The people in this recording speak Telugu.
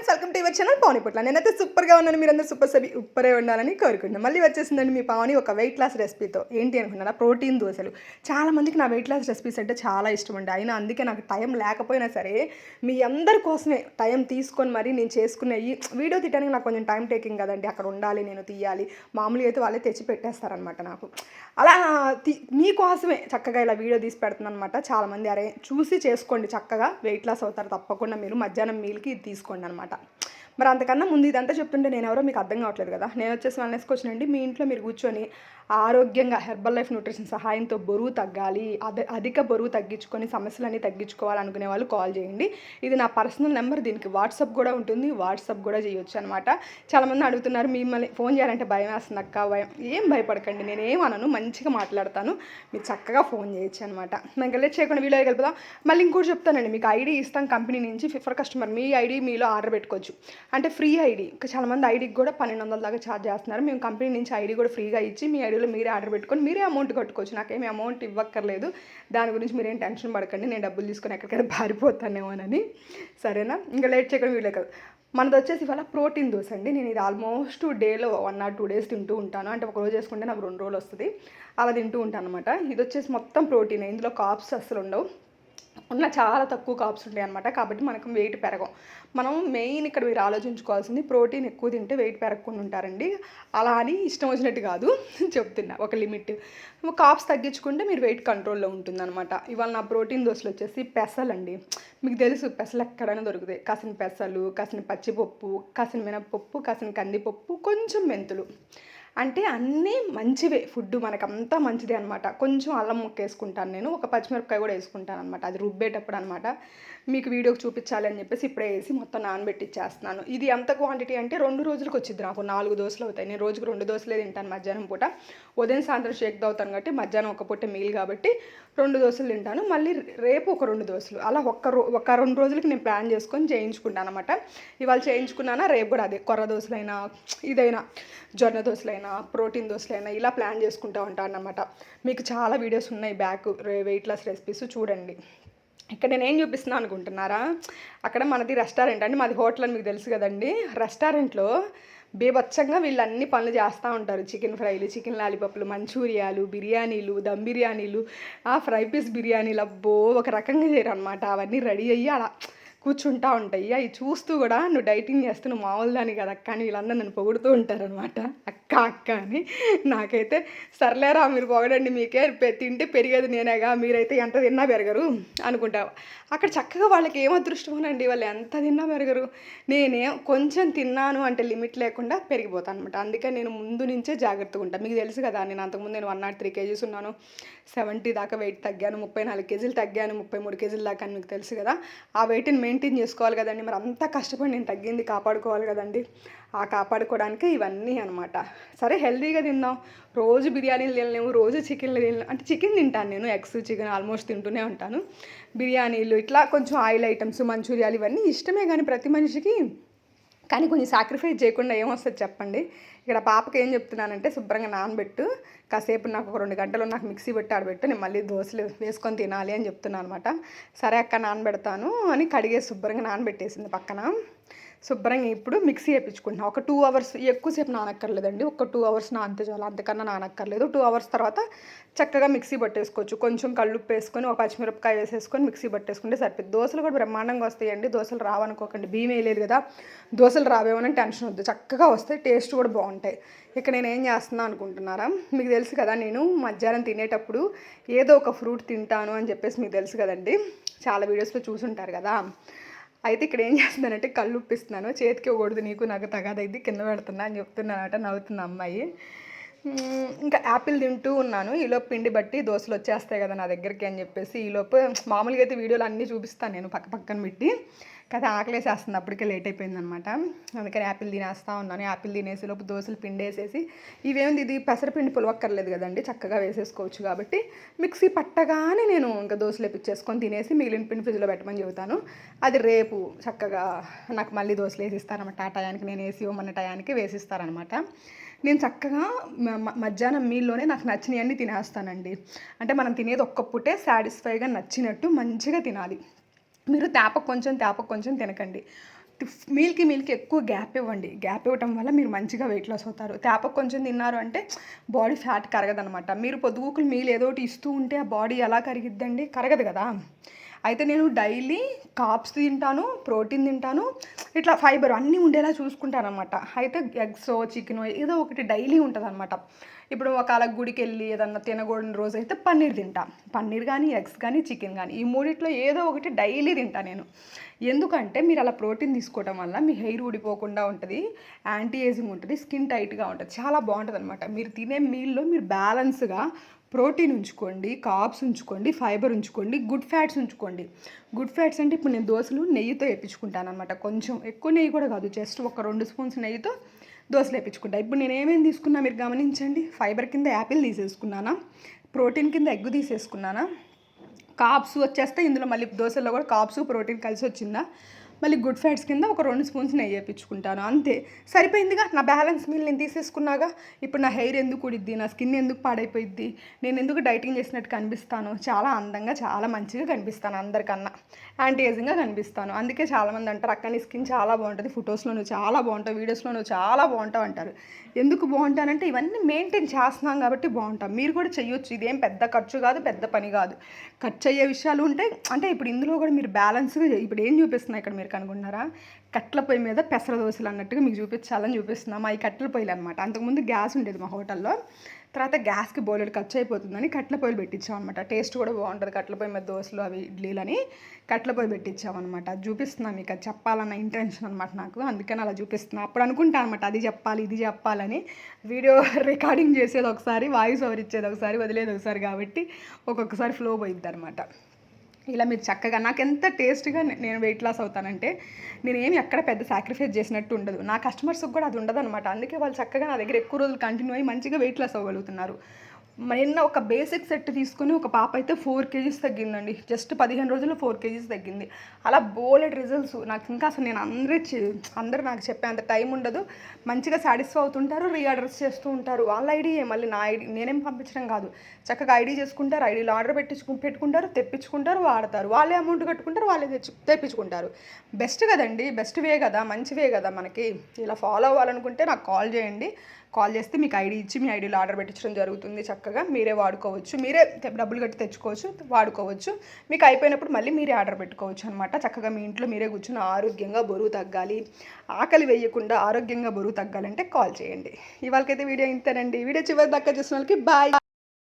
Friends welcome to your channel Pavani Putla. నేనైతే సూపర్గా ఉన్నాను మీరందరూ సూపర్ సబి ఉప్పరే ఉండాలని కోరుకుంటున్నాను. మళ్ళీ వచ్చేసిందండి మీ పావని ఒక వెయిట్ లాస్ రెసిపీతో ఏంటి అనుకున్నారా? ప్రోటీన్ దోశలు. చాలా మందికి నా వెయిట్ లాస్ రెసిపీస్ అంటే చాలా ఇష్టం అండి అయినా అందుకే నాకు టైం లేకపోయినా సరే మీ అందరి కోసమే టైం తీసుకొని మరి నేను చేసుకునే ఈ వీడియో తీయడానికి నాకు కొంచెం టైం టేకింగ్ కదండి. అక్కడ ఉండాలి నేను తీయాలి. మామూలుగా అయితే వాళ్ళే తెచ్చి పెట్టేస్తారనమాట నాకు. అలా తీ మీకోసమే చక్కగా ఇలా వీడియో తీసి పెడుతున్నాను అనమాట చాలామంది అరే చూసి చేసుకోండి. చక్కగా వెయిట్ లాస్ అవుతారు తప్పకుండా. మీరు మధ్యాహ్నం మీల్కి ఇది తీసుకోండి అనమాట మరి అంతకన్నా ముందు ఇదంతా చెప్తుంటే నేను ఎవరో మీకు అర్థం కావట్లేదు కదా. నేను వచ్చేసి వెల్నెస్ వచ్చినండి మీ ఇంట్లో మీరు కూర్చొని ఆరోగ్యంగా హెర్బల్ లైఫ్ న్యూట్రిషన్ సహాయంతో బరువు తగ్గాలి అద అధిక బరువు తగ్గించుకొని సమస్యలన్నీ తగ్గించుకోవాలనుకునే వాళ్ళు కాల్ చేయండి. ఇది నా పర్సనల్ నెంబర్ దీనికి వాట్సాప్ కూడా ఉంటుంది వాట్సాప్ కూడా చేయొచ్చు అనమాట చాలామంది అడుగుతున్నారు మిమ్మల్ని ఫోన్ చేయాలంటే భయం వేస్తుంది అక్క భయం ఏం భయపడకండి నేను ఏమనను మంచిగా మాట్లాడతాను మీరు చక్కగా ఫోన్ చేయొచ్చు అనమాట నాకు లేట్ చేయకుండా వీడియో కలుపుదాం మళ్ళీ ఇంకోటి చెప్తానండి మీకు ఐడి ఇస్తాం కంపెనీ నుంచి ఫర్ కస్టమర్ మీ ఐడి మీలో ఆర్డర్ పెట్టుకోవచ్చు. అంటే ఫ్రీ ఐడి. ఇంకా చాలామంది ఐడికి కూడా పన్నెండు వందల దాకా ఛార్జ్ చేస్తున్నారు. మేము కంపెనీ నుంచి ఐడి కూడా ఫ్రీగా ఇచ్చి మీ ఐడిలో మీరే ఆర్డర్ పెట్టుకొని మీరే అమౌంట్ కట్టుకోవచ్చు. నాకేమి అమౌంట్ ఇవ్వక్కర్లేదు. దాని గురించి మీరేం టెన్షన్ పడకండి. నేను డబ్బులు తీసుకొని ఎక్కడికైనా పారిపోతానేమోనని సరేనా? ఇంకా లేట్ చేయకుండా వీలు కదా. మనది వచ్చేసి ఇవాళ ప్రోటీన్ దోశ అండి. నేను ఇది ఆల్మోస్ట్ డేలో వన్ ఆర్ టూ డేస్ తింటూ ఉంటాను. అంటే ఒక రోజు చేసుకుంటే నాకు రెండు రోజులు వస్తుంది. అలా తింటూ ఉంటాను అనమాట ఇది వచ్చేసి మొత్తం ప్రోటీన్ ఇందులో కాప్స్ అస్సలు ఉండవు. ఉన్న చాలా తక్కువ కాప్స్ ఉంటాయి అనమాట కాబట్టి మనకు వెయిట్ పెరగం. మనం మెయిన్ ఇక్కడ మీరు ఆలోచించుకోవాల్సింది ప్రోటీన్ ఎక్కువ తింటే వెయిట్ పెరగకుండా ఉంటారండి. అలా అని ఇష్టం వచ్చినట్టు కాదు. చెప్తున్నా ఒక లిమిట్ కాప్స్ తగ్గించుకుంటే మీరు వెయిట్ కంట్రోల్లో ఉంటుందన్నమాట. ఇవాళ నా ప్రోటీన్ దోశలు వచ్చేసి పెసలండి. మీకు తెలుసు పెసలు ఎక్కడైనా దొరుకుతాయి. కాసిన పెసలు కాసిన పచ్చిపప్పు కాసిన మినపప్పు కాసిన కందిపప్పు కొంచెం మెంతులు. అంటే అన్నీ మంచివే. ఫుడ్ మనకంతా మంచిదే అనమాట కొంచెం అల్లం ముక్క వేసుకుంటాను నేను. ఒక పచ్చిమిరపకాయ కూడా వేసుకుంటాను అనమాట అది రుబ్బేటప్పుడు అనమాట మీకు వీడియోకి చూపించాలని చెప్పేసి ఇప్పుడే వేసి మొత్తం నానబెట్టిచ్చేస్తున్నాను. ఇది ఎంత క్వాంటిటీ అంటే రెండు రోజులకు వచ్చింది నాకు. నాలుగు దోశలు అవుతాయి. నేను రోజుకు రెండు దోశలే తింటాను మధ్యాహ్నం పూట. ఉదయం సాయంత్రం షేక్ అవుతాను కాబట్టి మధ్యాహ్నం ఒక పూట మీల్ కాబట్టి రెండు దోశలు తింటాను. మళ్ళీ రేపు ఒక రెండు దోశలు. అలా ఒక్క రో ఒక రెండు రోజులకి నేను ప్లాన్ చేసుకొని చేయించుకుంటాను అనమాట ఇవాళ చేయించుకున్నానా? రేపు కూడా అదే. కొర్ర దోశలైనా ఇదైనా జొన్న దోశలైనా ప్రోటీన్ దోశలైనా ఇలా ప్లాన్ చేసుకుంటూ ఉంటాను అనమాట మీకు చాలా వీడియోస్ ఉన్నాయి బ్యాక్ వెయిట్ లాస్ రెసిపీస్ చూడండి. ఇక్కడ నేను ఏం చూపిస్తున్నాను అనుకుంటున్నారా? అక్కడ మనది రెస్టారెంట్ అండి మాది హోటల్ అని మీకు తెలుసు కదండి. రెస్టారెంట్లో బీభత్సంగా వీళ్ళు అన్ని పనులు చేస్తూ ఉంటారు. చికెన్ ఫ్రైలు చికెన్ లాలీపప్లు మంచూరియాలు బిర్యానీలు దమ్ బిర్యానీలు ఆ ఫ్రై పీస్ బిర్యానీలు అబ్బో ఒక రకంగా చేయరు అనమాట అవన్నీ రెడీ అయ్యి అలా కూర్చుంటా ఉంటాయి. అవి చూస్తూ కూడా నువ్వు డైటింగ్ చేస్తున్నావు మామూలు దాని కదా అక్క అని వీళ్ళందరూ నన్ను పొగుడుతూ ఉంటారనమాట అక్క అక్క అని. నాకైతే సర్లేరా మీరు పొగడండి మీకే. తింటే పెరిగేది నేనేగా మీరైతే ఎంత తిన్నా పెరగరు అనుకుంటా. అక్కడ చక్కగా వాళ్ళకి ఏం అదృష్టమోనండి వాళ్ళు ఎంత తిన్నా పెరగరు. నేనే కొంచెం తిన్నాను అంటే లిమిట్ లేకుండా పెరిగిపోతాను అనమాట అందుకే నేను ముందు నుంచే జాగ్రత్తగా ఉంటాను మీకు తెలుసు కదా నేను అంతకుముందు నేను వన్ నాట్ త్రీ కేజీస్ ఉన్నాను. సెవెంటీ దాకా వెయిట్ తగ్గాను ముప్పై నాలుగు కేజీలు తగ్గాను ముప్పై మూడు కేజీల దాకా అని మీకు తెలుసు కదా. ఆ వెయిట్ని మెయింటైన్ చేసుకోవాలి కదండి. మరి అంత కష్టపడి నేను తగ్గింది కాపాడుకోవాలి కదండి. ఆ కాపాడుకోవడానికి ఇవన్నీ అనమాట సరే హెల్తీగా తిందాం. రోజు బిర్యానీలు తినలేము రోజు చికెన్లు తినలేము. అంటే చికెన్ తింటాను నేను ఎగ్స్ చికెన్ ఆల్మోస్ట్ తింటూనే ఉంటాను. బిర్యానీలు ఇట్లా కొంచెం ఆయిల్ ఐటమ్స్ మంచూరియాలు ఇవన్నీ ఇష్టమే కానీ ప్రతి మనిషికి కానీ కొంచెం సాక్రిఫైస్ చేయకుండా ఏమొస్తుంది చెప్పండి. ఇక్కడ పాపకి ఏం చెప్తున్నానంటే శుభ్రంగా నానబెట్టు. కాసేపు నాకు ఒక రెండు గంటలు నాకు మిక్సీ పెట్టి ఆడబెట్టు. నేను మళ్ళీ దోశలు వేసుకొని తినాలి అని చెప్తున్నాను అనమాట సరే అక్క నానబెడతాను అని కడిగే శుభ్రంగా నానబెట్టేసింది పక్కన. శుభ్రంగా ఇప్పుడు మిక్సీ వేయించుకుంటున్నాను ఒక టూ అవర్స్ ఎక్కువసేపు నానక్కర్లేదండి. ఒక టూ అవర్స్ నానితే చాలు. అంతకన్నా నానక్కర్లేదు. టూ అవర్స్ తర్వాత చక్కగా మిక్సీ పట్టేసుకోవచ్చు. కొంచెం కళ్ళుప్పు వేసుకొని ఒక పచ్చిమిరపకాయ వేసేసుకొని మిక్సీ పట్టేసుకుంటే సరిపోతుంది దోశలు కూడా బ్రహ్మాండంగా వస్తాయండి. దోశలు రావనుకోకండి. బియ్యం వేయలేదు కదా. దోశలు రావేమోనని టెన్షన్ వద్దు. చక్కగా వస్తాయి టేస్ట్ కూడా బాగుంటాయి. ఇక నేను ఏం చేస్తున్నా అనుకుంటున్నారా? మీకు తెలుసు కదా నేను మధ్యాహ్నం తినేటప్పుడు ఏదో ఒక ఫ్రూట్ తింటాను అని చెప్పేసి మీకు తెలుసు కదండి. చాలా వీడియోస్లో చూసుంటారు కదా. అయితే ఇక్కడ ఏం చేస్తున్నానంటే కళ్ళు ఉప్పిస్తున్నాను. చేతికి ఇవ్వకూడదు నీకు నాకు తగదైద్ది కింద పెడుతున్నా అని చెప్తున్నానట నవ్వుతున్న అమ్మాయి. ఇంకా యాపిల్ తింటూ ఉన్నాను. ఈలోపు పిండి బట్టి దోశలు వచ్చేస్తాయి కదా నా దగ్గరికి అని చెప్పేసి ఈలోపు మామూలుగా అయితే వీడియోలు అన్నీ చూపిస్తాను నేను పక్క పక్కన పెట్టి. కదా ఆకలేసేస్తుంది అప్పటికే లేట్ అయిపోయిందనమాట. అందుకని యాపిల్ తినేస్తా ఉన్నాను. యాపిల్ తినేసి లోపు దోశలు పిండి వేసేసి ఇవేంది ఇది? పెసరపిండి పులవక్కర్లేదు కదండి చక్కగా వేసేసుకోవచ్చు కాబట్టి మిక్సీ పట్టగానే నేను ఇంకా దోశలు వేపించేసుకొని తినేసి మిగిలిన పిండి ఫ్రిడ్జ్లో పెట్టమని చెబుతాను. అది రేపు చక్కగా నాకు మళ్ళీ దోశలు వేసిస్తారనమాట. ఆ టయానికి నేను వేసి ఇవ్వమన్న టయానికి వేసిస్తారనమాట. నేను చక్కగా మ- మ- మధ్యాహ్నం మీల్లోనే నాకు నచ్చినవన్నీ తినేస్తానండి. అంటే మనం తినేది ఒక్క పూటే సాటిస్ఫైగా నచ్చినట్టు మంచిగా తినాలి. మీరు తేప కొంచెం తేప కొంచెం తినకండి. మీల్కి మీల్కి ఎక్కువ గ్యాప్ ఇవ్వండి. గ్యాప్ ఇవ్వటం వల్ల మీరు మంచిగా వెయిట్ లాస్ అవుతారు. తేప కొంచెం తిన్నారు అంటే బాడీ ఫ్యాట్ కరగదనమాట మీరు పొద్దుగూకులు మీల్ ఏదో ఒకటి ఇస్తూ ఉంటే ఆ బాడీ ఎలా కరిగిద్దండి? కరగదు కదా. అయితే నేను డైలీ కాప్స్ తింటాను ప్రోటీన్ తింటాను ఇట్లా ఫైబర్ అన్నీ ఉండేలా చూసుకుంటాను అనమాట అయితే ఎగ్స్ చికెన్ ఏదో ఒకటి డైలీ ఉంటుంది అనమాట ఇప్పుడు ఒకవేళ గుడికి వెళ్ళి ఏదన్నా తినకూడని రోజు అయితే పన్నీర్ తింటా. పన్నీర్ కానీ ఎగ్స్ కానీ చికెన్ కానీ ఈ మూడిట్లో ఏదో ఒకటి డైలీ తింటా నేను. ఎందుకంటే మీరు అలా ప్రోటీన్ తీసుకోవడం వల్ల మీ హెయిర్ ఊడిపోకుండా ఉంటుంది యాంటీ ఏజింగ్ ఉంటుంది స్కిన్ టైట్గా ఉంటుంది చాలా బాగుంటుంది అనమాట మీరు తినే మీల్లో మీరు బ్యాలెన్స్గా ప్రోటీన్ ఉంచుకోండి కాప్స్ ఉంచుకోండి ఫైబర్ ఉంచుకోండి గుడ్ ఫ్యాట్స్ ఉంచుకోండి. గుడ్ ఫ్యాట్స్ అంటే ఇప్పుడు నేను దోశలు నెయ్యితో వేయించుకుంటాను అనమాట కొంచెం ఎక్కువ నెయ్యి కూడా కాదు జస్ట్ ఒక రెండు స్పూన్స్ నెయ్యితో దోశలు వేయించుకుంటా ఇప్పుడు నేను ఏమేమి తీసుకున్నా మీరు గమనించండి. ఫైబర్ కింద యాపిల్ తీసేసుకున్నానా? ప్రోటీన్ కింద ఎగ్ తీసేసుకున్నానా? కాప్స్ వచ్చేస్తే ఇందులో మళ్ళీ దోశల్లో కూడా కాప్స్ ప్రోటీన్ కలిసి వచ్చిందా? మళ్ళీ గుడ్ ఫ్యాట్స్ కింద ఒక రెండు స్పూన్స్ నెయ్యి వేయించుకుంటాను అంతే. సరిపోయిందిగా? నా బ్యాలెన్స్ మీల్ నేను తీసేసుకున్నాగా? ఇప్పుడు నా హెయిర్ ఎందుకు ఉడిద్ది నా స్కిన్ ఎందుకు పాడైపోయిద్ది? నేను ఎందుకు డైటింగ్ చేసినట్టు కనిపిస్తాను? చాలా అందంగా చాలా మంచిగా కనిపిస్తాను అందరికన్నా. యాంటీ ఏజింగ్గా కనిపిస్తాను. అందుకే చాలామంది అంటారు అక్క నీ స్కిన్ చాలా బాగుంటుంది ఫొటోస్లో నువ్వు చాలా బాగుంటావు వీడియోస్లో నువ్వు చాలా బాగుంటావు అంటారు. ఎందుకు బాగుంటానంటే ఇవన్నీ మెయింటైన్ చేస్తున్నాం కాబట్టి బాగుంటాం. మీరు కూడా చేయొచ్చు ఇదేం పెద్ద ఖర్చు కాదు పెద్ద పని కాదు. ఖర్చు అయ్యే విషయాలు ఉంటాయి అంటే ఇప్పుడు ఇందులో కూడా మీరు బ్యాలెన్స్గా ఇప్పుడు ఏం చూపిస్తున్నా ఇక్కడ మీరు? కనుగొన్నారా? కట్టెల పొయ్యి మీద పెసర దోశలు అన్నట్టుగా మీకు చూపించాలని చూపిస్తున్నాం. ఈ కట్టెల పొయ్యిలు అనమాట అంతకుముందు గ్యాస్ ఉండేది మా హోటల్లో. తర్వాత గ్యాస్కి బోలెడు ఖర్చు అయిపోతుందని కట్టెల పొయ్యిలు పెట్టించాం అనమాట టేస్ట్ కూడా బాగుంటుంది కట్టెల పొయ్యి మీద దోశలు అవి ఇడ్లీలని. కట్టెల పొయ్యి పెట్టించాం అనమాట అది చూపిస్తున్నాం మీకు అది చెప్పాలన్న ఇంటెన్షన్ అనమాట నాకు. అందుకని అలా చూపిస్తున్నా. అప్పుడు అనుకుంటా అనమాట అది చెప్పాలి ఇది చెప్పాలని. వీడియో రికార్డింగ్ చేసేది ఒకసారి వాయిస్ ఓవర్ ఇచ్చేది ఒకసారి వదిలేది ఒకసారి కాబట్టి ఒక్కొక్కసారి ఫ్లో పోయిద్ది అనమాట ఇలా మీరు చక్కగా నాకు ఎంత టేస్ట్గా నేను వెయిట్ లాస్ అవుతానంటే నేనేమి ఎక్కడ పెద్ద సాక్రిఫైస్ చేసినట్టు ఉండదు. నా కస్టమర్స్కి కూడా అది ఉండదు అనమాట అందుకే వాళ్ళు చక్కగా నా దగ్గర ఎక్కువ రోజులు కంటిన్యూ అయ్యి మంచిగా వెయిట్ లాస్ అవ్వగలుగుతున్నారు. నిన్న ఒక బేసిక్ సెట్ తీసుకొని ఒక పాప అయితే ఫోర్ కేజీస్ తగ్గిందండి. జస్ట్ పదిహేను రోజుల్లో ఫోర్ కేజీస్ తగ్గింది. అలా బోలెడ్ రిజల్ట్స్ నాకు ఇంకా అసలు నేను అందరూ అందరూ నాకు చెప్పే అంత టైం ఉండదు. మంచిగా సాటిస్ఫై అవుతుంటారు రీఆర్డర్స్ చేస్తూ ఉంటారు. వాళ్ళ ఐడియే మళ్ళీ నా ఐడి నేనేం పంపించడం కాదు. చక్కగా ఐడి చేసుకుంటారు ఐడీలో ఆర్డర్ పెట్టించుకు పెట్టుకుంటారు తెప్పించుకుంటారు వాడతారు. వాళ్ళే అమౌంట్ కట్టుకుంటారు వాళ్ళే తెచ్చు తెప్పించుకుంటారు. బెస్ట్ కదండి. బెస్ట్ వే కదా మంచి వే కదా మనకి. ఇలా ఫాలో అవ్వాలనుకుంటే నాకు కాల్ చేయండి. కాల్ చేస్తే మీకు ఐడి ఇచ్చి మీ ఐడీలో ఆర్డర్ పెట్టించడం జరుగుతుంది చక్కగా. మీరే వాడుకోవచ్చు. మీరే తె- డబ్బులు కట్టి తెచ్చుకోవచ్చు వాడుకోవచ్చు. మీకు అయిపోయినప్పుడు మళ్ళీ మీరే ఆర్డర్ పెట్టుకోవచ్చు అనమాట చక్కగా మీ ఇంట్లో మీరే కూర్చొని ఆరోగ్యంగా బరువు తగ్గాలి. ఆకలి వేయకుండా ఆరోగ్యంగా బరువు తగ్గాలంటే కాల్ చేయండి. ఇవాళకైతే వీడియో ఇంతేనండి. వీడియో చివరి దాకా చూసిన వాళ్ళకి బాయ్.